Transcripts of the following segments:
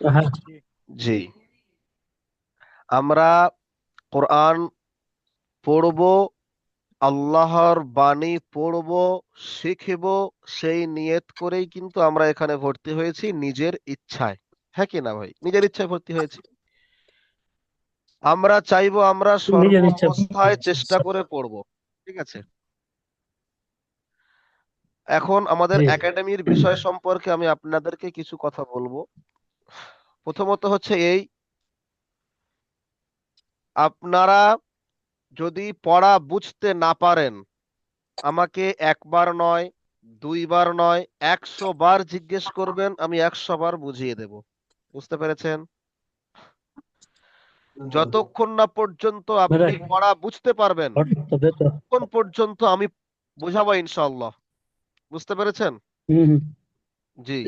হ্যাঁ। জি। আমরা কোরআন পড়ব আল্লাহর বাণী পড়ব শিখব সেই নিয়ত করেই কিন্তু আমরা এখানে ভর্তি হয়েছি নিজের ইচ্ছায়। হ্যাঁ কি না ভাই? নিজের ইচ্ছায় ভর্তি হয়েছি। আমরা চাইব আমরা সর্বাবস্থায় চেষ্টা করে পড়ব। ঠিক আছে? এখন আমাদের একাডেমির বিষয় সম্পর্কে আমি আপনাদেরকে কিছু কথা বলব। প্রথমত হচ্ছে এই আপনারা যদি পড়া বুঝতে না পারেন আমাকে একবার নয় দুইবার নয় একশো বার জিজ্ঞেস করবেন আমি একশো বার বুঝিয়ে দেব। বুঝতে পেরেছেন? যতক্ষণ না পর্যন্ত আপনি পড়া বুঝতে পারবেন ততক্ষণ পর্যন্ত আমি বোঝাবো ইনশাআল্লাহ। বুঝতে পেরেছেন? জি।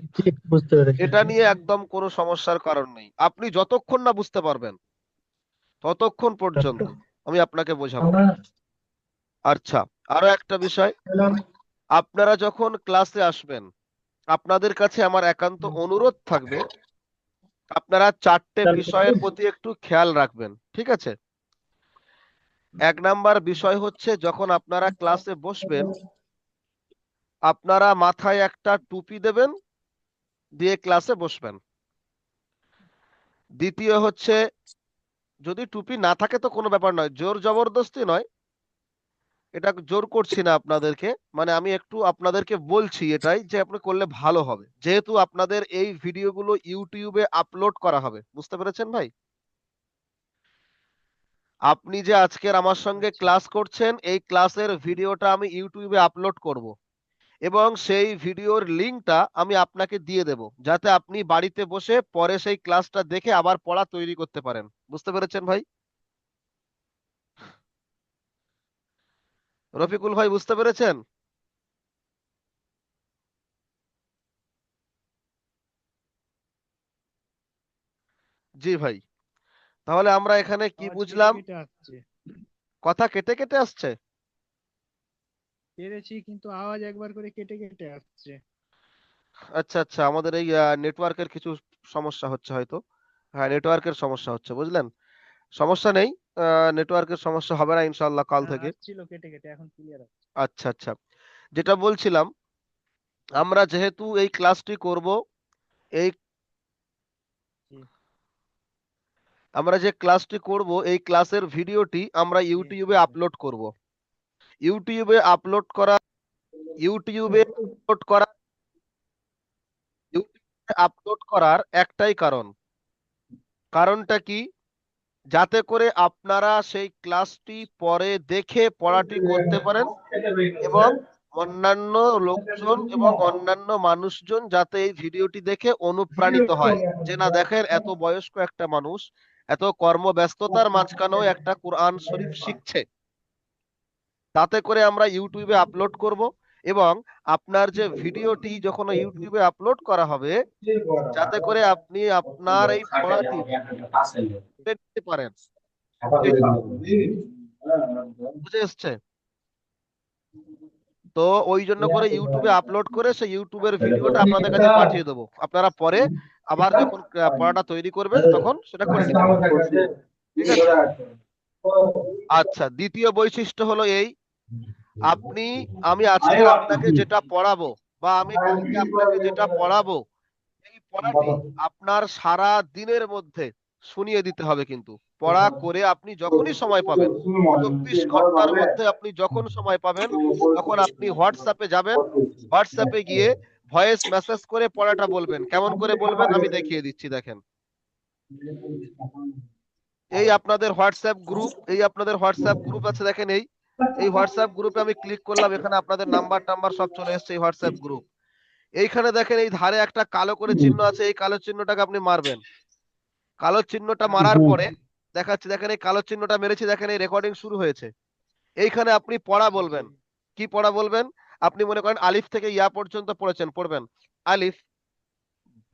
বুঝতে পেরেছি। এটা নিয়ে একদম কোনো সমস্যার কারণ নেই। আপনি যতক্ষণ না বুঝতে পারবেন ততক্ষণ পর্যন্ত আমি আপনাকে বোঝাবো। আচ্ছা আরও একটা বিষয়। আপনারা যখন ক্লাসে আসবেন আপনাদের কাছে আমার একান্ত অনুরোধ থাকবে আপনারা চারটে বিষয়ের প্রতি একটু খেয়াল রাখবেন ঠিক আছে? এক নাম্বার বিষয় হচ্ছে যখন আপনারা ক্লাসে বসবেন আপনারা মাথায় একটা টুপি দেবেন দিয়ে ক্লাসে বসবেন। দ্বিতীয় হচ্ছে, যদি টুপি না থাকে তো কোনো ব্যাপার নয়, জোর জবরদস্তি নয়। এটা জোর করছি না আপনাদেরকে মানে আমি একটু আপনাদেরকে বলছি এটাই যে আপনি করলে ভালো হবে। যেহেতু আপনাদের এই ভিডিওগুলো ইউটিউবে আপলোড করা হবে, বুঝতে পেরেছেন ভাই? আপনি যে আজকের আমার সঙ্গে ক্লাস করছেন, এই ক্লাসের ভিডিওটা আমি ইউটিউবে আপলোড করব। এবং সেই ভিডিওর লিংকটা আমি আপনাকে দিয়ে দেব যাতে আপনি বাড়িতে বসে পরে সেই ক্লাসটা দেখে আবার পড়া তৈরি করতে পারেন। বুঝতে পেরেছেন ভাই? রফিকুল ভাই বুঝতে পেরেছেন? জি ভাই। তাহলে আমরা এখানে কি বুঝলাম? কথা কেটে কেটে আসছে? পেরেছি কিন্তু আওয়াজ একবার করে কেটে কেটে আসছে। আচ্ছা আচ্ছা আমাদের এই নেটওয়ার্কের কিছু সমস্যা হচ্ছে হয়তো। হ্যাঁ নেটওয়ার্কের সমস্যা হচ্ছে বুঝলেন? সমস্যা নেই নেটওয়ার্কের সমস্যা হবে না ইনশাআল্লাহ কাল হ্যাঁ, থেকে। আসছিল কেটে কেটে এখন ক্লিয়ার আচ্ছা আচ্ছা যেটা বলছিলাম আমরা যেহেতু এই ক্লাসটি করব এই আমরা যে ক্লাসটি করব এই ক্লাসের ভিডিওটি আমরা ইউটিউবে আপলোড করব। ইউটিউবে আপলোড করা, ইউটিউবে আপলোড করা, ইউটিউবে আপলোড করার একটাই কারণ। কারণটা কি? যাতে করে আপনারা সেই ক্লাসটি পরে দেখে পড়াটি করতে পারেন এবং অন্যান্য লোকজন এবং অন্যান্য মানুষজন যাতে এই ভিডিওটি দেখে অনুপ্রাণিত হয়। যে না, দেখেন, এত বয়স্ক একটা মানুষ, এত কর্মব্যস্ততার মাঝখানেও একটা কোরআন শরীফ শিখছে। তাতে করে আমরা ইউটিউবে আপলোড করব এবং আপনার যে ভিডিওটি যখন ইউটিউবে আপলোড করা হবে, যাতে করে আপনি আপনার এই পড়াটি দেখতে পারেন। বুঝে এসছে? তো ওই জন্য করে ইউটিউবে আপলোড করে সেই ইউটিউবের ভিডিওটা আপনাদের কাছে পাঠিয়ে দেবো। আপনারা পরে আবার যখন পড়াটা তৈরি করবেন, তখন সেটা করে আচ্ছা দ্বিতীয় বৈশিষ্ট্য হলো এই আপনি আমি আজকে আপনাকে যেটা পড়াবো বা আমি কালকে আপনাকে যেটা পড়াবো এই পড়াটি আপনার সারা দিনের মধ্যে শুনিয়ে দিতে হবে কিন্তু। পড়া করে আপনি যখনই সময় পাবেন চব্বিশ ঘণ্টার মধ্যে আপনি যখন সময় পাবেন তখন আপনি হোয়াটসঅ্যাপে যাবেন হোয়াটসঅ্যাপে গিয়ে ভয়েস মেসেজ করে পড়াটা বলবেন। কেমন করে বলবেন আমি দেখিয়ে দিচ্ছি দেখেন। এই আপনাদের হোয়াটসঅ্যাপ গ্রুপ এই আপনাদের হোয়াটসঅ্যাপ গ্রুপ আছে দেখেন এই। এই হোয়াটসঅ্যাপ গ্রুপে আমি ক্লিক করলাম এখানে আপনাদের নাম্বার টাম্বার সব চলে এসেছে এই হোয়াটসঅ্যাপ গ্রুপ এইখানে দেখেন এই ধারে একটা কালো করে চিহ্ন আছে এই কালো চিহ্নটাকে আপনি মারবেন। কালো চিহ্নটা মারার পরে দেখাচ্ছি দেখেন এই কালো চিহ্নটা মেরেছি দেখেন এই রেকর্ডিং শুরু হয়েছে। এইখানে আপনি পড়া বলবেন। কি পড়া বলবেন? আপনি মনে করেন আলিফ থেকে ইয়া পর্যন্ত পড়েছেন পড়বেন। আলিফ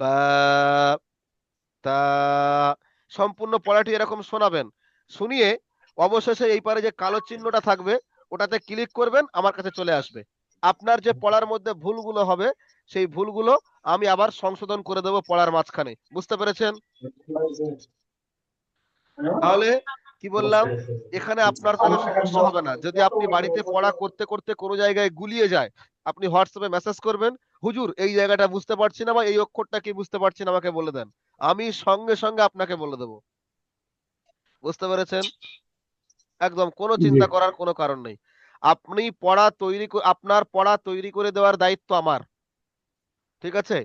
বা তা সম্পূর্ণ পড়াটি এরকম শোনাবেন। শুনিয়ে অবশেষে এই পারে যে কালো চিহ্নটা থাকবে, ওটাতে ক্লিক করবেন, আমার কাছে চলে আসবে। আপনার যে পড়ার মধ্যে ভুলগুলো হবে, সেই ভুলগুলো আমি আবার সংশোধন করে দেবো পড়ার মাঝখানে। বুঝতে পেরেছেন? তাহলে কি বললাম? এখানে আপনার কোনো সমস্যা হবে না। যদি আপনি বাড়িতে পড়া করতে করতে কোনো জায়গায় গুলিয়ে যায়, আপনি হোয়াটসঅ্যাপে মেসেজ করবেন, হুজুর, এই জায়গাটা বুঝতে পারছি না বা এই অক্ষরটা কি বুঝতে পারছি না, আমাকে বলে দেন। আমি সঙ্গে সঙ্গে আপনাকে বলে দেব। বুঝতে পেরেছেন? একদম কোনো চিন্তা করার কোনো কারণ নেই। আপনি পড়া তৈরি আপনার পড়া তৈরি করে দেওয়ার দায়িত্ব আমার। ঠিক আছে?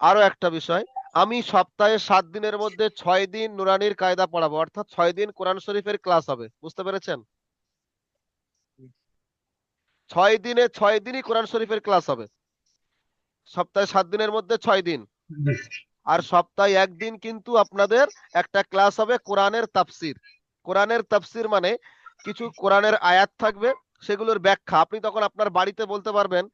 আরও একটা বিষয় আমি সপ্তাহে সাত দিনের মধ্যে ছয় দিন নুরানির কায়দা পড়াবো অর্থাৎ ছয় দিন কোরআন শরীফের ক্লাস হবে। বুঝতে পেরেছেন? ছয় দিনে ছয় দিনই কোরআন শরীফের ক্লাস হবে। সপ্তাহে সাত দিনের মধ্যে ছয় দিন। আর সপ্তাহে একদিন কিন্তু আপনাদের একটা ক্লাস হবে কোরআনের তাফসির। কোরআনের তাফসির মানে কিছু কোরআনের আয়াত থাকবে, সেগুলোর ব্যাখ্যা। আপনি তখন আপনার বাড়িতে বলতে পারবেন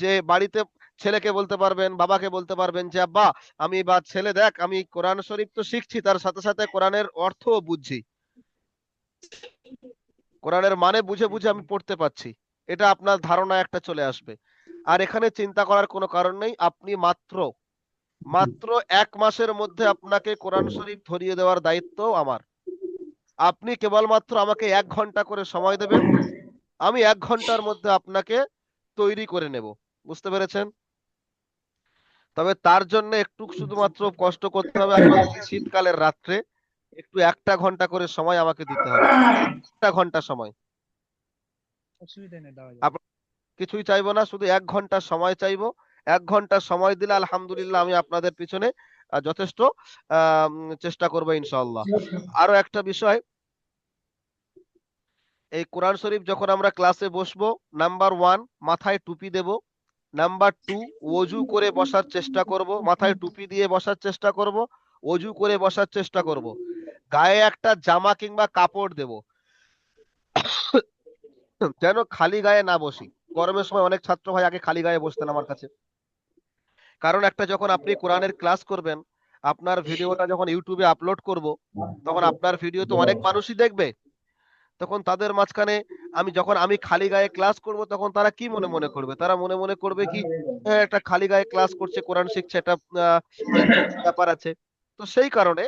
যে, বাড়িতে ছেলেকে বলতে পারবেন, বাবাকে বলতে পারবেন যে, আব্বা, আমি বা ছেলে, দেখ, আমি কোরআন শরীফ তো শিখছি, তার সাথে সাথে কোরআনের অর্থও বুঝছি। কোরআনের মানে বুঝে বুঝে আমি পড়তে পারছি। এটা আপনার ধারণা একটা চলে আসবে। আর এখানে চিন্তা করার কোনো কারণ নেই, আপনি মাত্র মাত্র এক মাসের মধ্যে আপনাকে কোরআন শরীফ ধরিয়ে দেওয়ার দায়িত্ব আমার। আপনি কেবলমাত্র আমাকে এক ঘণ্টা করে সময় দেবেন। আমি এক ঘণ্টার মধ্যে আপনাকে তৈরি করে নেব। বুঝতে পেরেছেন? তবে তার জন্য একটু শুধুমাত্র কষ্ট করতে হবে আপনাকে শীতকালের রাত্রে একটু একটা ঘণ্টা করে সময় আমাকে দিতে হবে। একটা ঘণ্টা সময়। কিছুই চাইব না শুধু এক ঘণ্টা সময় চাইব। এক ঘণ্টা সময় দিলে আলহামদুলিল্লাহ আমি আপনাদের পিছনে যথেষ্ট আহ, চেষ্টা করব ইনশাল্লাহ আরও একটা বিষয় এই কোরআন শরীফ যখন আমরা ক্লাসে বসবো, নাম্বার ওয়ান, মাথায় টুপি দেব। নাম্বার টু অজু করে বসার চেষ্টা করব। মাথায় টুপি দিয়ে বসার চেষ্টা করব অজু করে বসার চেষ্টা করব। গায়ে একটা জামা কিংবা কাপড় দেব। যেন খালি গায়ে না বসি। গরমের সময় অনেক ছাত্র ভাই আগে খালি গায়ে বসতেন আমার কাছে। কারণ একটা যখন আপনি কোরআনের ক্লাস করবেন, আপনার ভিডিওটা যখন ইউটিউবে আপলোড করব, তখন আপনার ভিডিও তো অনেক মানুষই দেখবে। তখন তাদের মাঝখানে আমি যখন আমি খালি গায়ে ক্লাস করব, তখন তারা কি মনে মনে করবে? তারা মনে মনে করবে কি হ্যাঁ একটা খালি গায়ে ক্লাস করছে, কোরআন শিখছে এটা ব্যাপার আছে। তো সেই কারণে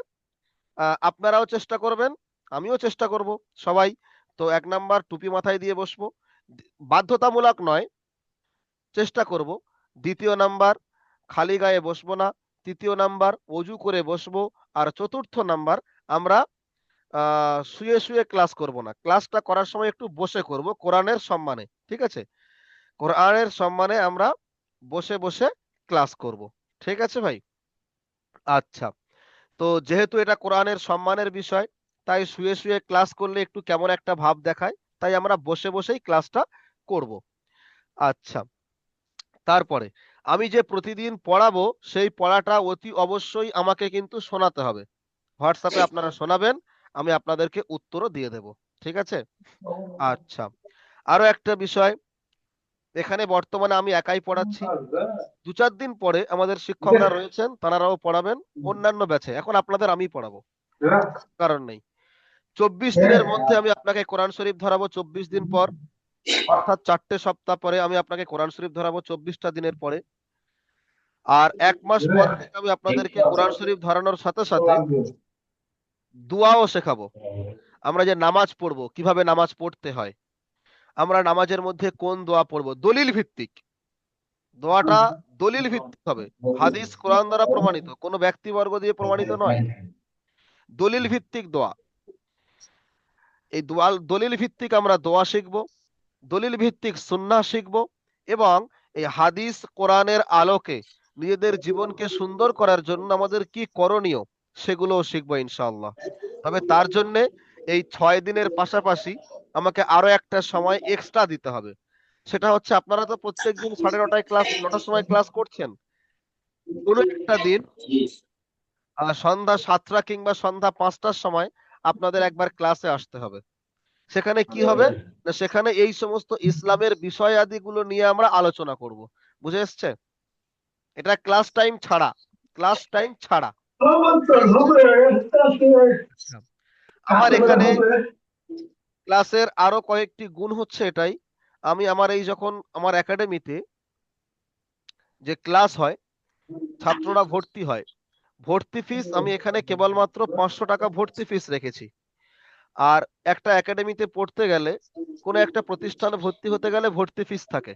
আপনারাও চেষ্টা করবেন, আমিও চেষ্টা করব, সবাই। তো এক নাম্বার টুপি মাথায় দিয়ে বসবো। বাধ্যতামূলক নয়, চেষ্টা করব। দ্বিতীয় নাম্বার, খালি গায়ে বসবো না। তৃতীয় নাম্বার, অজু করে বসবো। আর চতুর্থ নাম্বার, আমরা শুয়ে শুয়ে ক্লাস করব না। ক্লাসটা করার সময় একটু বসে করব কোরআনের সম্মানে, ঠিক আছে? কোরআনের সম্মানে আমরা বসে বসে ক্লাস করব, ঠিক আছে ভাই? আচ্ছা তো যেহেতু এটা কোরআনের সম্মানের বিষয়, তাই শুয়ে শুয়ে ক্লাস করলে একটু কেমন একটা ভাব দেখায়, তাই আমরা বসে, বসেই ক্লাসটা করব। আচ্ছা তারপরে আমি যে প্রতিদিন পড়াবো, সেই পড়াটা অতি অবশ্যই আমাকে কিন্তু শোনাতে হবে। হোয়াটসঅ্যাপে আপনারা শোনাবেন আমি আপনাদেরকে উত্তরও দিয়ে দেব ঠিক আছে? আচ্ছা আরও একটা বিষয় এখানে বর্তমানে আমি একাই পড়াচ্ছি। দু চার দিন পরে আমাদের শিক্ষকরা রয়েছেন তারাও পড়াবেন অন্যান্য ব্যাচে। এখন আপনাদের আমি পড়াবো কারণ নেই। চব্বিশ দিনের মধ্যে আমি আপনাকে কোরআন শরীফ ধরাবো চব্বিশ দিন পর অর্থাৎ চারটে সপ্তাহ পরে আমি আপনাকে কোরআন শরীফ ধরাবো চব্বিশটা দিনের পরে। আর এক মাস পর থেকে আমি আপনাদেরকে কোরআন শরীফ ধরানোর সাথে সাথে দোয়াও শেখাবো। আমরা যে নামাজ পড়ব, কীভাবে নামাজ পড়তে হয়? আমরা নামাজের মধ্যে কোন দোয়া পড়ব? দলিল ভিত্তিক। দোয়াটা দলিল ভিত্তিক হবে। হাদিস, কোরআন দ্বারা প্রমাণিত। কোনো ব্যক্তিবর্গ দিয়ে প্রমাণিত নয়। দলিল ভিত্তিক দোয়া। এই দোয়া, দলিল ভিত্তিক আমরা দোয়া শিখব, দলিল ভিত্তিক সুন্নাহ শিখব এবং এই হাদিস, কোরআনের আলোকে নিজেদের জীবনকে সুন্দর করার জন্য আমাদের কি করণীয়? সেগুলোও শিখব ইনশাআল্লাহ। তবে তার জন্য এই ছয় দিনের পাশাপাশি আমাকে আরও একটা সময় এক্সট্রা দিতে হবে। সেটা হচ্ছে, আপনারা তো প্রত্যেকদিন সাড়ে নটায় ক্লাস নটার সময় ক্লাস করছেন। কোনো একটা দিন সন্ধ্যা সাতটা কিংবা সন্ধ্যা পাঁচটার সময় আপনাদের একবার ক্লাসে আসতে হবে। সেখানে কি হবে? না, সেখানে এই সমস্ত ইসলামের বিষয়াদিগুলো নিয়ে আমরা আলোচনা করব। বুঝে এসছে? এটা ক্লাস টাইম ছাড়া ক্লাস টাইম ছাড়া। আমার এখানে ক্লাসের আরও কয়েকটি গুণ হচ্ছে এটাই। আমি আমার এই যখন আমার একাডেমিতে যে ক্লাস হয় ছাত্ররা ভর্তি হয় ভর্তি ফিস আমি এখানে কেবলমাত্র পাঁচশো টাকা ভর্তি ফিস রেখেছি। আর একটা একাডেমিতে পড়তে গেলে কোনো একটা প্রতিষ্ঠানে ভর্তি হতে গেলে ভর্তি ফিস থাকে।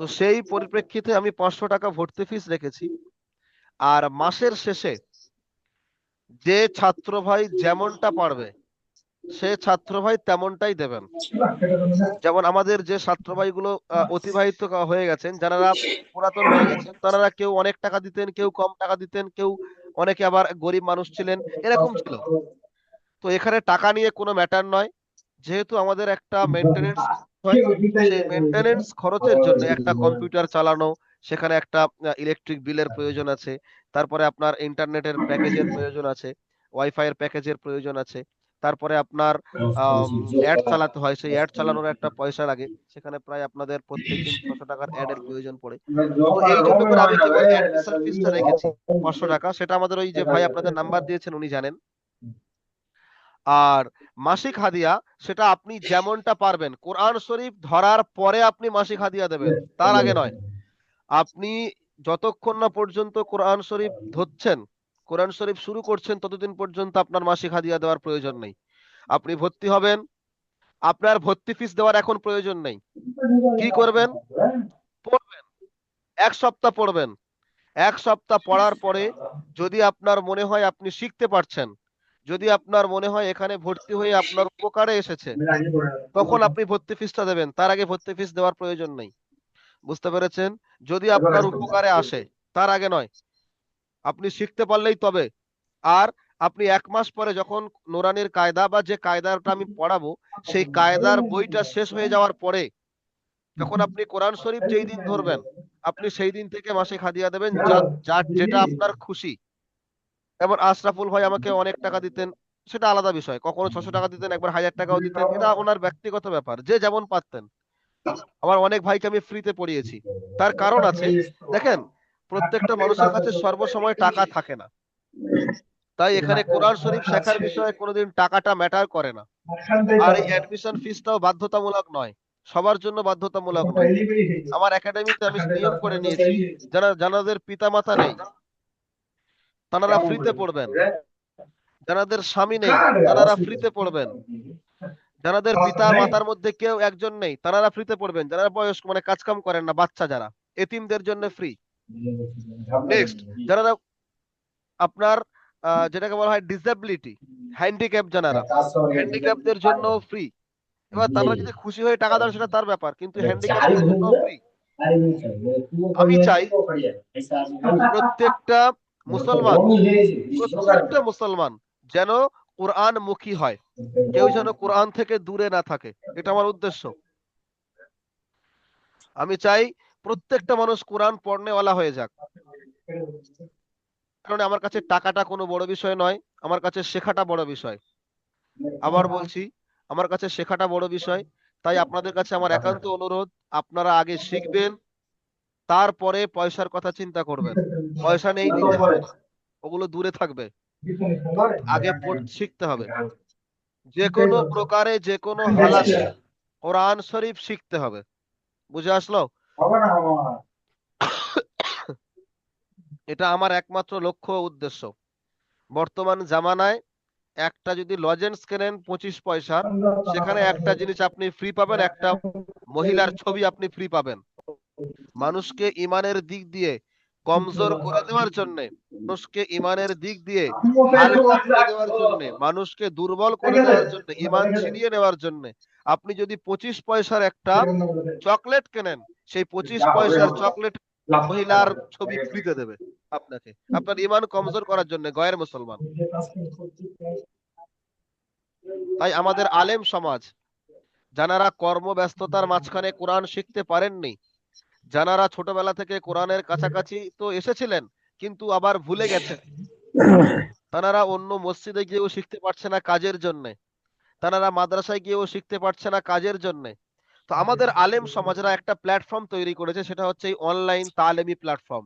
তো সেই পরিপ্রেক্ষিতে আমি পাঁচশো টাকা ভর্তি ফিস রেখেছি। আর মাসের শেষে যে ছাত্র ভাই যেমনটা পারবে সে ছাত্র ভাই তেমনটাই দেবেন। যেমন আমাদের যে ছাত্র ভাইগুলো আহ, অতিবাহিত হয়ে গেছেন যারা পুরাতন হয়ে গেছেন তারা কেউ অনেক টাকা দিতেন কেউ কম টাকা দিতেন কেউ অনেকে আবার গরিব মানুষ ছিলেন এরকম ছিল। তো এখানে টাকা নিয়ে কোনো ম্যাটার নয়। যেহেতু আমাদের একটা মেনটেনেন্স মেনটেনেন্স খরচের জন্য একটা কম্পিউটার চালানো সেখানে একটা ইলেকট্রিক বিলের প্রয়োজন আছে। তারপরে আপনার ইন্টারনেটের প্যাকেজের প্রয়োজন আছে ওয়াইফাই এর প্যাকেজের প্রয়োজন আছে। তারপরে আপনার অ্যাড চালাতে হয়, সেই অ্যাড চালানোর একটা পয়সা লাগে। সেখানে প্রায় আপনাদের প্রত্যেকদিন ছশো টাকার অ্যাড এর প্রয়োজন পড়ে। তো এই জন্য করে আমি কি কেবল অ্যাডমিশন ফিসটা রেখেছি, পাঁচশো টাকা। সেটা আমাদের ওই যে ভাই আপনাদের নাম্বার দিয়েছেন, উনি জানেন। আর মাসিক হাদিয়া, সেটা আপনি যেমনটা পারবেন, কোরআন শরীফ ধরার পরে আপনি মাসিক হাদিয়া দেবেন, তার আগে নয়। আপনি যতক্ষণ না পর্যন্ত কোরআন শরীফ ধরছেন কোরআন শরীফ শুরু করছেন ততদিন পর্যন্ত আপনার মাসিক হাদিয়া দেওয়ার প্রয়োজন নেই। আপনি ভর্তি হবেন আপনার ভর্তি ফিস দেওয়ার এখন প্রয়োজন নেই। কি করবেন? পড়বেন। এক সপ্তাহ পড়বেন। এক সপ্তাহ পড়ার পরে যদি আপনার মনে হয় আপনি শিখতে পারছেন যদি আপনার মনে হয় এখানে ভর্তি হয়ে আপনার উপকারে এসেছে তখন আপনি ভর্তি ফিসটা দেবেন। তার আগে ভর্তি ফিস দেওয়ার প্রয়োজন নেই। বুঝতে পেরেছেন? যদি আপনার উপকারে আসে তার আগে নয়। আপনি শিখতে পারলেই তবে। আর আপনি এক মাস পরে যখন নোরানির কায়দা বা যে কায়দাটা আমি পড়াবো সেই কায়দার বইটা শেষ হয়ে যাওয়ার পরে যখন আপনি কোরআন শরীফ যেই দিন ধরবেন আপনি সেই দিন থেকে মাসে খাদিয়া দেবেন যা- যা- যেটা আপনার খুশি। যেমন আশরাফুল ভাই আমাকে অনেক টাকা দিতেন সেটা আলাদা বিষয়। কখনো ছশো টাকা দিতেন একবার হাজার টাকাও দিতেন এটা ওনার ব্যক্তিগত ব্যাপার। যে যেমন পারতেন। আমার অনেক ভাইকে আমি ফ্রিতে পড়িয়েছি। তার কারণ আছে, দেখেন, প্রত্যেকটা মানুষের কাছে সর্বসময় টাকা থাকে না। তাই এখানে কোরআন শরীফ শেখার বিষয়ে কোনোদিন টাকাটা ম্যাটার করে না। আর এই অ্যাডমিশন ফিসটাও বাধ্যতামূলক নয়, সবার জন্য বাধ্যতামূলক নয়। আমার একাডেমিতে আমি নিয়ম করে নিয়েছি, যারা যাদের পিতা মাতা নেই তারা ফ্রিতে পড়বেন। যাদের স্বামী নেই তারা ফ্রিতে পড়বেন। যাদের পিতা মাতার মধ্যে কেউ একজন নেই তারা ফ্রিতে পড়বেন। যারা বয়স্ক মানে কাজকাম করেন না বাচ্চা যারা এতিমদের জন্য ফ্রি নেক্সট যারা আপনার যেটাকে বলা হয় ডিসেবিলিটি হ্যান্ডিক্যাপ যারা হ্যান্ডিক্যাপদের জন্য ফ্রি এবার তারা যদি খুশি হয়ে টাকা দেন সেটা তার ব্যাপার কিন্তু হ্যান্ডিক্যাপদের জন্য ফ্রি আমি চাই প্রত্যেকটা মুসলমান প্রত্যেকটা মুসলমান যেন কোরআন মুখী হয়। কেউ যেন কোরআন থেকে দূরে না থাকে। এটা আমার উদ্দেশ্য। আমি চাই প্রত্যেকটা মানুষ কোরআন পড়নেওয়ালা হয়ে যাক। কারণ আমার কাছে টাকাটা কোনো বড় বিষয় নয় আমার কাছে শেখাটা বড় বিষয়। আবার বলছি আমার কাছে শেখাটা বড় বিষয় তাই আপনাদের কাছে আমার একান্ত অনুরোধ আপনারা আগে শিখবেন তারপরে পয়সার কথা চিন্তা করবেন। পয়সা নেই দিতে হবে ওগুলো দূরে থাকবে। আগে শিখতে হবে। যে কোনো প্রকারে যে কোনো হালাতে কোরআন শরীফ শিখতে হবে। বুঝে আসলো? এটা আমার একমাত্র লক্ষ্য উদ্দেশ্য। বর্তমান জামানায় একটা যদি লজেন্স কেনেন পঁচিশ পয়সার সেখানে একটা জিনিস আপনি ফ্রি পাবেন, একটা মহিলার ছবি আপনি ফ্রি পাবেন। মানুষকে ইমানের দিক দিয়ে কমজোর করে দেওয়ার জন্য মানুষকে ইমানের দিক দিয়ে দেওয়ার জন্য মানুষকে দুর্বল করে দেওয়ার জন্য ইমান ছিনিয়ে নেওয়ার জন্য আপনি যদি পঁচিশ পয়সার একটা চকলেট কেনেন সেই পঁচিশ পয়সার চকলেট মহিলার ছবি ফ্রিতে দেবে আপনাকে। আপনার ইমান কমজোর করার জন্য গয়ের মুসলমান। তাই আমাদের আলেম সমাজ যারা কর্মব্যস্ততার মাঝখানে কোরআন শিখতে পারেননি যারা ছোটবেলা থেকে কোরআনের কাছাকাছি তো এসেছিলেন, কিন্তু আবার ভুলে গেছেন। তারা অন্য মসজিদে গিয়েও শিখতে পারছে না কাজের জন্য। তারা মাদ্রাসায় গিয়েও শিখতে পারছে না কাজের জন্য। তো আমাদের আলেম সমাজরা একটা প্ল্যাটফর্ম তৈরি করেছে, সেটা হচ্ছে এই অনলাইন তালেমি প্ল্যাটফর্ম।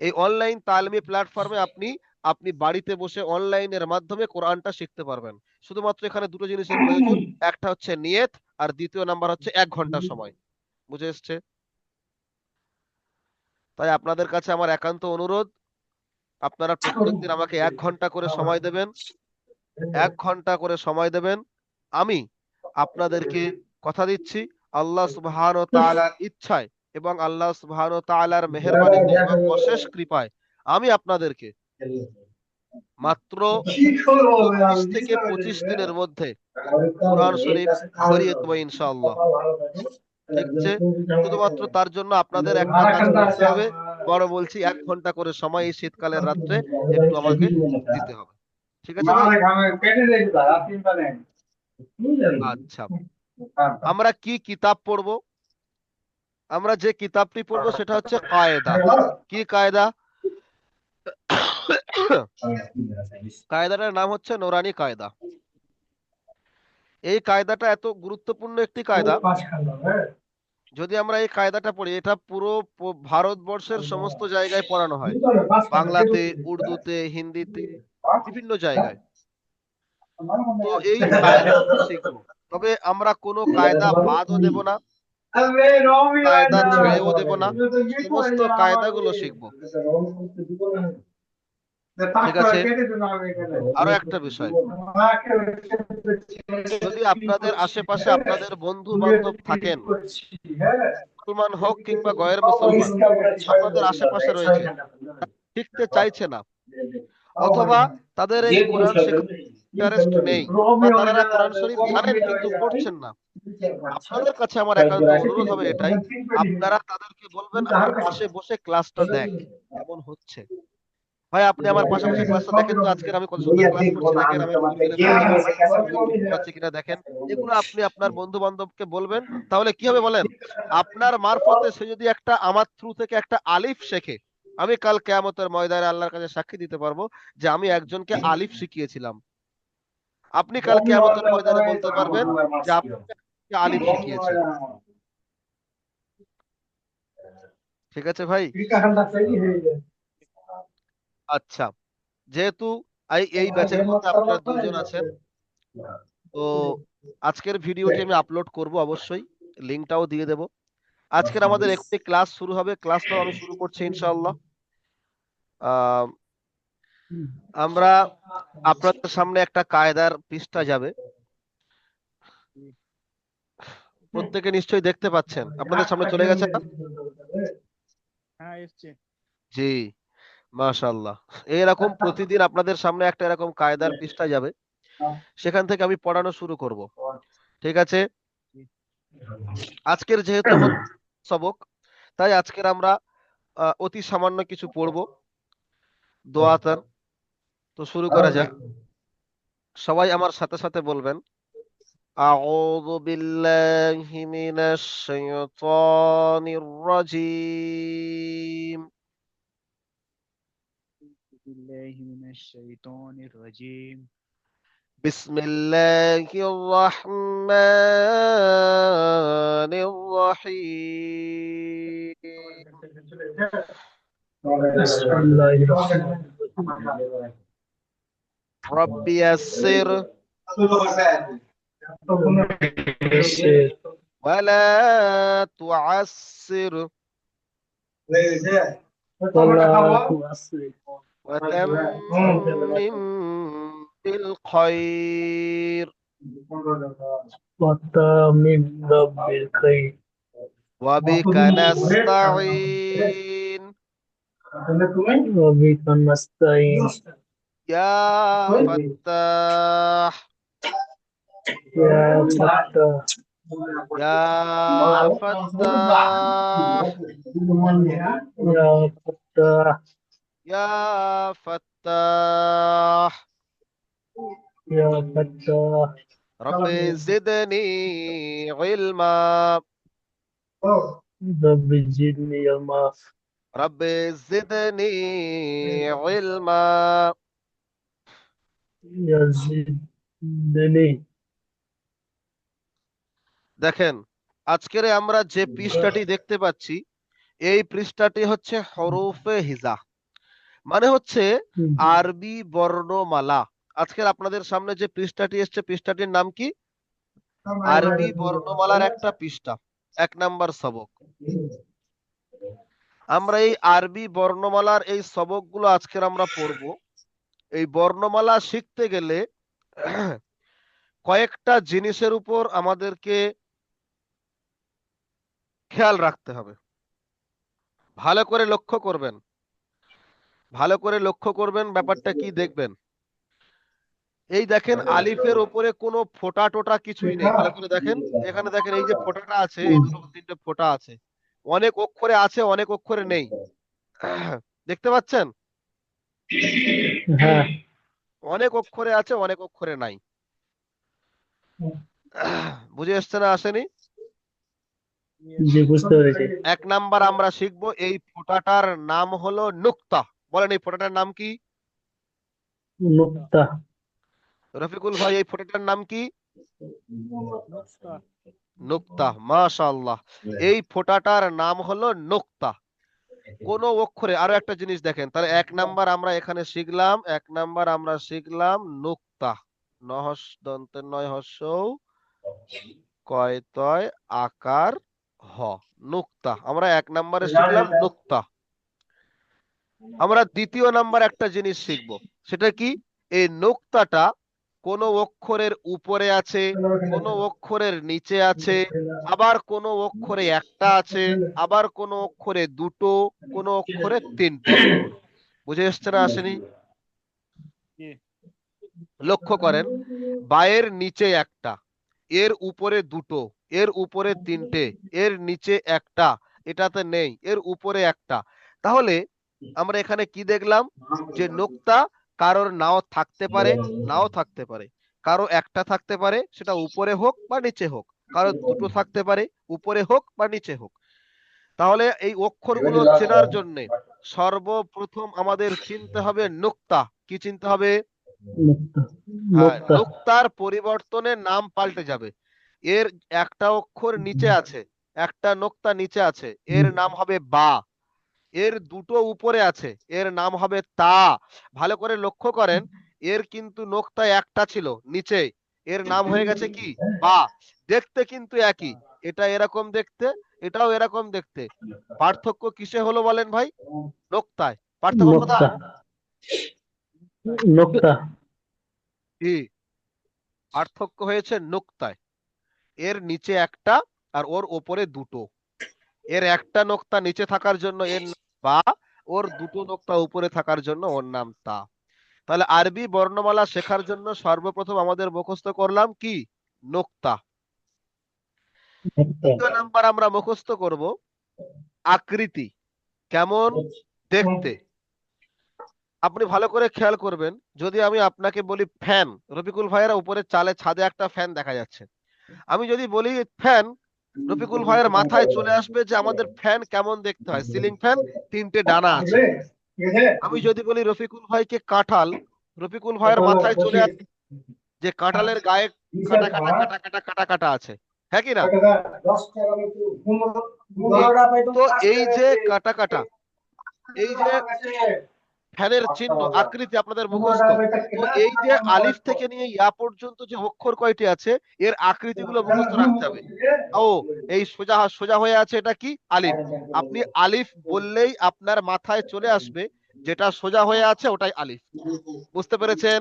এই অনলাইন তালেমি প্ল্যাটফর্মে আপনি আপনি বাড়িতে বসে অনলাইনের মাধ্যমে কোরআনটা শিখতে পারবেন। শুধুমাত্র এখানে দুটো জিনিসের প্রয়োজন, একটা হচ্ছে নিয়ত, আর দ্বিতীয় নাম্বার হচ্ছে এক ঘণ্টা সময়। বুঝে এসছে? তাই আপনাদের কাছে আমার একান্ত অনুরোধ আপনারা প্রত্যেকদিন আমাকে এক ঘণ্টা করে সময় দেবেন এক ঘণ্টা করে সময় দেবেন। আমি আপনাদেরকে কথা দিচ্ছি আল্লাহ সুবহান তাআলার ইচ্ছায় এবং আল্লাহ সুবহান তাআলার মেহেরবানিতে এবং অশেষ কৃপায় আমি আপনাদেরকে মাত্র চব্বিশ থেকে পঁচিশ দিনের মধ্যে কোরআন শরীফ ধরিয়ে দেবো ইনশাআল্লাহ। আছে শুধুমাত্র তার জন্য আপনাদের একটা কাজ করতে হবে। বড় বলছি এক ঘণ্টা করে সময় এই শীতকালের রাত্রে একটু আমাকে দিতে হবে। ঠিক আছে? আচ্ছা। আমরা কি কিতাব পড়ব? আমরা যে কিতাবটি পড়ব সেটা হচ্ছে কায়দা। কি কায়দা? কায়দাটার নাম হচ্ছে নোরানি কায়দা। এই কায়দাটা এত গুরুত্বপূর্ণ একটি কায়দা। যদি আমরা এই কায়দাটা পড়ি এটা পুরো ভারতবর্ষের সমস্ত জায়গায় পড়ানো হয়। বাংলাতে উর্দুতে হিন্দিতে বিভিন্ন জায়গায়। তো এই শিখব। তবে আমরা কোনো কায়দা বাদও দেব না। কায়দা ছেড়েও দেব না। সমস্ত কায়দাগুলো শিখব। ঠিক আছে। আরও একটা বিষয়। যদি আপনাদের আশেপাশে আপনাদের বন্ধু বান্ধব থাকেন মুসলমান হোক কিংবা গয়ের মুসলমান আপনাদের আশেপাশে রয়েছে শিখতে চাইছে না। অথবা তাদের এই কোরআন ইন্টারেস্ট নেই তারা কোরআন শরীফ জানেন কিন্তু পড়ছেন না। আপনাদের কাছে আমার একান্ত অনুরোধ হবে এটাই। আপনারা তাদেরকে বলবেন আমার পাশে বসে ক্লাসটা দেখ কেমন হচ্ছে। ভাই আপনি আমার পাশে বসে ক্লাসটা দেখেন তো আজকের আমি কত সুন্দর ক্লাস করছি দেখেন আমি পারছি কিনা দেখেন এগুলো আপনি আপনার বন্ধু বান্ধবকে বলবেন তাহলে কি হবে বলেন? আপনার মারফতে সে যদি একটা আমার থ্রু থেকে একটা আলিফ শেখে আমি কাল কেয়ামতের ময়দানে আল্লাহর কাছে সাক্ষী দিতে পারব যে আমি একজনকে আলিফ শিখিয়েছিলাম। আপনি কাল কেয়ামতের ময়দানে বলতে পারবেন যে আপনি আলিফ শিখিয়েছেন। ঠিক আছে ভাই? আচ্ছা যেহেতু এই ব্যাচের মধ্যে আপনারা দুজন আছেন তো আজকের ভিডিওটি আমি আপলোড করব অবশ্যই লিংকটাও দিয়ে দেব। আজকের আমাদের একটি ক্লাস শুরু হবে ক্লাসটাও আমি শুরু করছি ইনশাআল্লাহ। আমরা আপনাদের সামনে একটা কায়দার পৃষ্ঠা যাবে। প্রত্যেকে নিশ্চয়ই দেখতে পাচ্ছেন। আপনাদের সামনে চলে গেছে না? হ্যাঁ এসছে। জি। মাশাআল্লাহ এরকম প্রতিদিন আপনাদের সামনে একটা এরকম কায়দার পৃষ্ঠা যাবে সেখান থেকে আমি পড়ানো শুরু করব ঠিক আছে আজকের যেহেতু সবক তাই আজকের আমরা আহ, অতি সামান্য কিছু পড়ব দোয়াতার তো শুরু করা যাক সবাই আমার সাথে সাথে বলবেন أعوذ بالله من الشيطان الرجيم بالله من الشيطان الرجيم. بسم الله الرحمن الرحيم. رب يسر ولا تعسر. ولا وتمم بالخير وتمم رب الخير وبك نستعين وبك نستعين يا فتاح يا فتاح يا فتاح يا فتاح يا فتاح يا فتاح رب زدني علما رب زدني علما رب زدني علما يزدني দেখেন আজকের আমরা যে পৃষ্ঠাটি দেখতে পাচ্ছি এই পৃষ্ঠাটি হচ্ছে হরফে হিজা মানে হচ্ছে আরবি বর্ণমালা। আজকের আপনাদের সামনে যে পৃষ্ঠাটি এসছে পৃষ্ঠাটির নাম কি? আরবি বর্ণমালার একটা পৃষ্ঠা এক নাম্বার সবক। আমরা এই আরবি বর্ণমালার এই সবকগুলো আজকের আমরা পড়ব। এই বর্ণমালা শিখতে গেলে কয়েকটা জিনিসের উপর আমাদেরকে খেয়াল রাখতে হবে। ভালো করে লক্ষ্য করবেন। ভালো করে লক্ষ্য করবেন ব্যাপারটা কি দেখবেন। এই দেখেন আলিফের ওপরে কোনো ফোঁটা টোটা কিছুই নেই। ভালো করে দেখেন এখানে দেখেন এই যে ফোঁটাটা আছে এই দুটো তিনটে ফোঁটা আছে। অনেক অক্ষরে আছে অনেক অক্ষরে নেই। দেখতে পাচ্ছেন? হ্যাঁ। অনেক অক্ষরে আছে অনেক অক্ষরে নাই। বুঝে এসছে না আসেনি? এক নাম্বার আমরা শিখব এই ফোঁটাটার নাম হলো নুক্তা। বলেন এই ফোঁটাটার নাম কি? নুক্তা রফিকুল ভাই এই ফোঁটাটার নাম কি? নুক্তা। নুক্তা মাশাআল্লাহ। এই ফোঁটাটার নাম হলো নুক্তা। কোন অক্ষরে আরও একটা জিনিস দেখেন তাহলে এক নাম্বার আমরা এখানে শিখলাম এক নাম্বার আমরা শিখলাম নুক্তা। নহস দন্তের নয় হস্য কয় তয় আকার হ। নুক্তা আমরা এক নাম্বারে শিখলাম নুক্তা। আমরা দ্বিতীয় নাম্বার একটা জিনিস শিখব। সেটা কি? এই নুক্তাটা কোন অক্ষরের উপরে আছে, কোন অক্ষরের নিচে আছে, আবার কোন অক্ষরে একটা আছে, আবার কোন অক্ষরে দুটো, কোন অক্ষরে তিনটে। বুঝে এসছে না আসেনি? লক্ষ্য করেন, বায়ের নিচে একটা, এর উপরে দুটো, এর উপরে তিনটে, এর নিচে একটা, এটাতে নেই, এর উপরে একটা। তাহলে আমরা এখানে কি দেখলাম? যে নোক্তা কারোর নাও থাকতে পারে নাও থাকতে পারে। কারও একটা থাকতে পারে সেটা উপরে হোক বা নিচে হোক। কারও দুটো থাকতে পারে উপরে হোক বা নিচে হোক। তাহলে এই অক্ষরগুলো চেনার জন্য সর্বপ্রথম আমাদের চিনতে হবে নুক্তা। কি চিনতে হবে? হ্যাঁ, নুক্তা নুক্তার পরিবর্তনে নাম পাল্টে যাবে। এর একটা অক্ষর নিচে আছে একটা নোক্তা নিচে আছে। এর নাম হবে বা। এর দুটো উপরে আছে। এর নাম হবে তা। ভালো করে লক্ষ্য করেন এর কিন্তু নোক্তা একটা ছিল নিচে। এর নাম হয়ে গেছে কি? বা। দেখতে কিন্তু একই। এটা এরকম দেখতে এটাও এরকম দেখতে। পার্থক্য কিসে হলো বলেন ভাই? নোক্তায়। পার্থক্য কোথায়? নুক্তা। পার্থক্য হয়েছে নোক্তায়। এর নিচে একটা আর ওর ওপরে দুটো। এর একটা নোক্তা নিচে থাকার জন্য এর বা ওর দুটো নোক্তা উপরে থাকার জন্য ওর নাম তা। তাহলে আরবি বর্ণমালা শেখার জন্য সর্বপ্রথম আমাদের মুখস্থ করলাম কি? নোক্তা। দ্বিতীয় নাম্বার আমরা মুখস্থ করব আকৃতি। কেমন? দেখতে। আপনি ভালো করে খেয়াল করবেন যদি আমি আপনাকে বলি ফ্যান রফিকুল ভাইয়ের উপরে চালে ছাদে একটা ফ্যান দেখা যাচ্ছে। আমি যদি বলি ফ্যান রফিকুল ভাইয়ের মাথায় চলে আসবে যে আমাদের ফ্যান কেমন দেখতে হয়। সিলিং ফ্যান তিনটে ডানা আছে। আমি যদি বলি রফিকুল ভাইকে কাঁঠাল, রফিকুল ভাইয়ের মাথায় চলে আসবে যে কাঁঠালের গায়ে কাটা কাটা কাটা কাটা কাটা কাটা আছে। হ্যাঁ কি না? তো এই যে কাটা কাটা, এই যে ফ্যানের চিহ্ন আকৃতি আপনাদের মুখস্থ। এই যে আলিফ থেকে নিয়ে ইয়া পর্যন্ত যে অক্ষর কয়টি আছে এর আকৃতিগুলো মুখস্থ রাখতে হবে। ও এই সোজা সোজা হয়ে আছে এটা কি? আলিফ। আপনি আলিফ বললেই আপনার মাথায় চলে আসবে যেটা সোজা হয়ে আছে ওটাই আলিফ। বুঝতে পেরেছেন?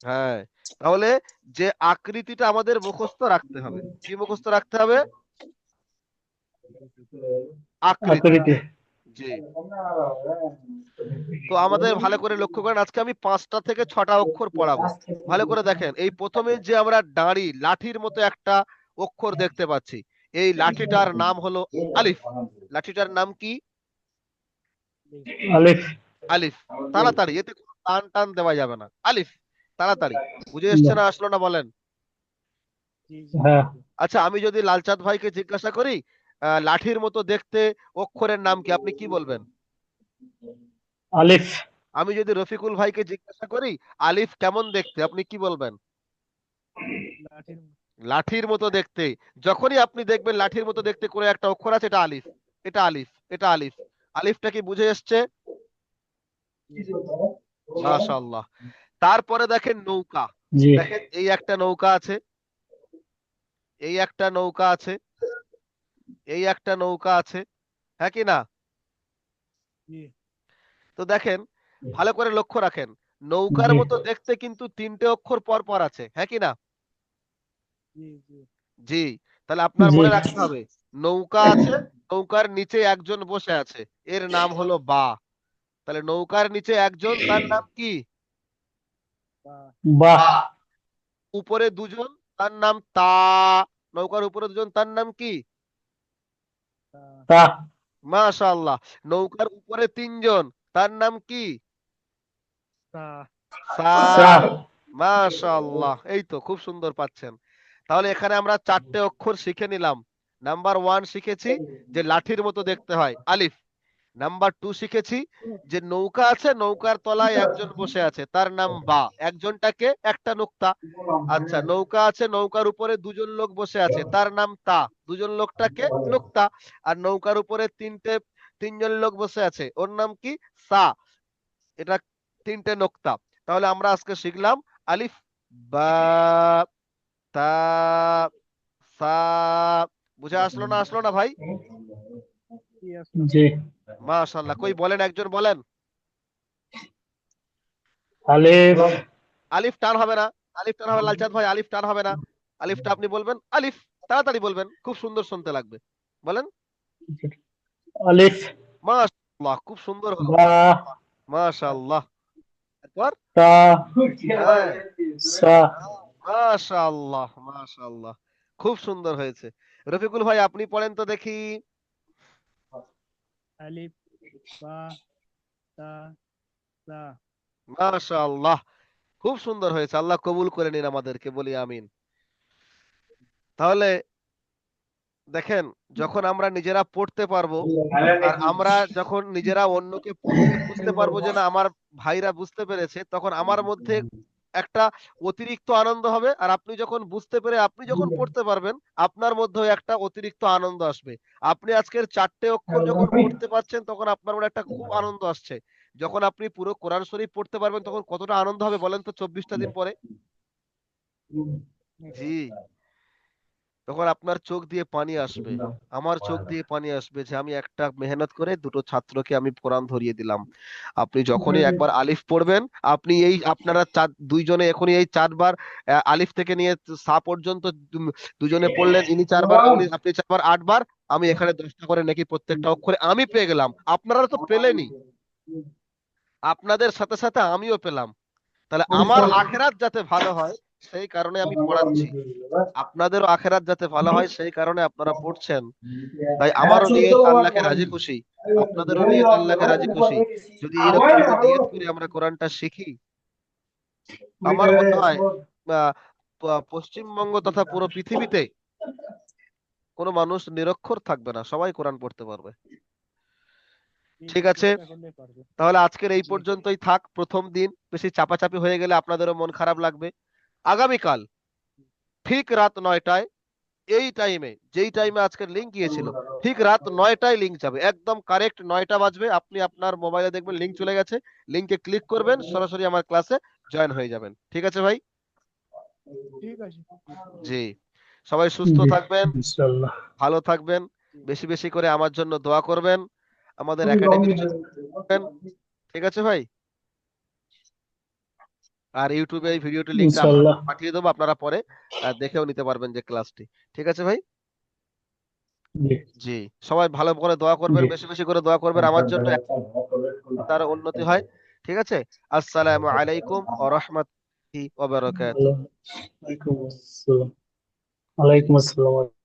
হ্যাঁ তাহলে যে আকৃতিটা আমাদের মুখস্থ রাখতে হবে কি মুখস্থ রাখতে হবে? আকৃতি। জি। তো আমাদের ভালো করে লক্ষ্য করেন আজকে আমি পাঁচটা থেকে ছটা অক্ষর পড়াবো। ভালো করে দেখেন এই প্রথমে যে আমরা দাঁড়ি লাঠির মতো একটা অক্ষর দেখতে পাচ্ছি। এই লাঠিটার নাম হলো আলিফ। লাঠিটার নাম কি? আলিফ। আলিফ। তাড়াতাড়ি এতে কোনো টান টান দেওয়া যাবে না। আলিফ তাড়াতাড়ি। বুঝে এসছে না আসলো না বলেন? হ্যাঁ। আচ্ছা আমি যদি লালচাঁদ ভাইকে জিজ্ঞাসা করি লাঠির মতো দেখতে অক্ষরের নাম কি? আপনি কি বলবেন? আলিফ। আমি যদি রফিকুল ভাইকে জিজ্ঞাসা করি আলিফ কেমন দেখতে? আপনি কি বলবেন? লাঠির মতো। দেখতে। যখনই আপনি দেখবেন লাঠির মতো দেখতে করে একটা অক্ষর আছে এটা আলিফ। এটা আলিফ। এটা আলিফ। আলিফটা কি বুঝে এসছে? মাশাআল্লাহ। তারপরে দেখেন নৌকা। দেখেন এই একটা নৌকা আছে। এই একটা নৌকা আছে। এই একটা নৌকা আছে হ্যাঁ কি না? তো দেখেন ভালো করে লক্ষ্য রাখেন নৌকার মতো দেখতে কিন্তু তিনটে অক্ষর পর পর আছে হ্যাঁ কি না? জি জি। জি তাহলে আপনার মনে রাখতে হবে নৌকা আছে নৌকার নিচে একজন বসে আছে এর নাম হলো বা। তাহলে নৌকার নিচে একজন তার নাম কি? বা। উপরে দুজন তার নাম তা নৌকার উপরে দুজন তার নাম কি? মাশাআল্লাহ। নৌকার উপরে তিনজন তার নাম কি? মাশাআল্লাহ এই তো খুব সুন্দর পাচ্ছেন। তাহলে এখানে আমরা চারটে অক্ষর শিখে নিলাম। নাম্বার ওয়ান শিখেছি যে লাঠির মতো দেখতে হয়। আলিফ। নাম্বার টু শিখেছি যে নৌকা আছে নৌকার তলায় একজন বসে আছে তার নাম বা একজনটাকে একটা নুক্তা। আচ্ছা নৌকা আছে নৌকার উপরে দুজন লোক বসে আছে তার নাম তা দুজন লোকটাকে নুক্তা আর নৌকার উপরে তিনটে তিনজন লোক বসে আছে ওর নাম কি? সা এটা তিনটে নোক্তা। তাহলে আমরা আজকে শিখলাম আলিফ বা তা সা বুঝে আসলো না আসলো না ভাই? জি। মাশাআল্লাহ কই বলেন একজন বলেন। আলিফ। আলিফ টান হবে না আলিফ টান হবে লালচাঁদ ভাই আলিফ টান হবে না। আলিফটা আপনি বলবেন আলিফ তাড়াতাড়ি বলবেন খুব সুন্দর শুনতে লাগবে। বলেন। আলিফ। মাশাআল্লাহ খুব সুন্দর হলো। বা। মাশাআল্লাহ। একবার। তা। হ্যাঁ। সা। মাশাআল্লাহ মাশাআল্লাহ খুব সুন্দর হয়েছে। রফিকুল ভাই আপনি পড়েন তো দেখি। আলিফ বা তা সা মাশাআল্লাহ। খুব সুন্দর হয়েছে। আল্লাহ কবুল করে নিন আমাদেরকে, বলি আমিন। তাহলে দেখেন, যখন আমরা নিজেরা পড়তে পারব, আর আমরা যখন নিজেরা অন্যকে বুঝতে পারব যে না, আমার ভাইরা বুঝতে পেরেছে, তখন আমার মধ্যে একটা অতিরিক্ত আনন্দ হবে। আর আপনি যখন বুঝতে পেরে আপনি যখন পড়তে পারবেন আপনার মধ্যেও একটা অতিরিক্ত আনন্দ আসবে। আপনি আজকের চারটে অক্ষর যখন পড়তে পারছেন তখন আপনার মনে একটা খুব আনন্দ আসছে। যখন আপনি পুরো কোরআন শরীফ পড়তে পারবেন তখন কতটা আনন্দ হবে বলেন তো চব্বিশটা দিন পরে? জি। তখন আপনার চোখ দিয়ে পানি আসবে। আমার চোখ দিয়ে পানি আসবে যে আমি একটা মেহনত করে দুটো ছাত্রকে আমি কোরআন ধরিয়ে দিলাম। আপনি যখনই একবার আলিফ পড়বেন আপনি এই আপনারা চার দুইজনে এখনই এই চারবার আলিফ থেকে নিয়ে সা পর্যন্ত দুজনে পড়লেন ইনি চারবার আপনি চারবার আটবার আমি এখানে দশটা করে নাকি প্রত্যেকটা অক্ষরে আমি পেয়ে গেলাম। আপনারা তো পেলেনই। আপনাদের সাথে সাথে আমিও পেলাম। তাহলে আমার আখেরাত যাতে ভালো হয় সেই কারণে আমি পড়াচ্ছি। আপনাদেরও আখেরাত যাতে ভালো হয় সেই কারণে আপনারা পড়ছেন। তাই আমারও নিয়ে আল্লাহকে রাজি খুশি। আপনাদেরও নিয়ে আল্লাহকে রাজি খুশি। যদি এরকম নিয়ত করে আমরা কোরআনটা শিখি। আমার মনে হয় পশ্চিমবঙ্গ তথা পুরো পৃথিবীতে কোনো মানুষ নিরক্ষর থাকবে না। সবাই কোরআন পড়তে পারবে। ঠিক আছে। তাহলে আজকের এই পর্যন্তই থাক। প্রথম দিন বেশি চাপাচাপি হয়ে গেলে আপনাদেরও মন খারাপ লাগবে। আগামীকাল ঠিক রাত নয়টায় এই টাইমে যেই টাইমে আজকের লিঙ্ক গিয়েছিল ঠিক রাত নয়টায় লিঙ্ক যাবে। একদম কারেক্ট নয়টা বাজবে। আপনি আপনার মোবাইলে দেখবেন লিঙ্ক চলে গেছে। লিঙ্কে ক্লিক করবেন সরাসরি আমার ক্লাসে জয়েন হয়ে যাবেন। ঠিক আছে ভাই? ঠিক আছে। জি। সবাই সুস্থ থাকবেন। ভালো থাকবেন। বেশি বেশি করে আমার জন্য দোয়া করবেন। আমাদের একাডেমি করবেন। ঠিক আছে ভাই? আর ইউটিউবে এই ভিডিওটি লিংক ইনশাআল্লাহ পাঠিয়ে দেবো আপনারা পরে দেখেও নিতে পারবেন যে ক্লাসটি ঠিক আছে ভাই? জি। সবাই ভালো করে দোয়া করবেন বেশি বেশি করে দোয়া করবেন আমার জন্য তার উন্নতি হয়। ঠিক আছে? আসসালামু আলাইকুম ওয়া রাহমাতুল্লাহি ওয়া বারাকাতুহু। ওয়ালাইকুম আসসালাম। ওয়ালাইকুম আসসালাম।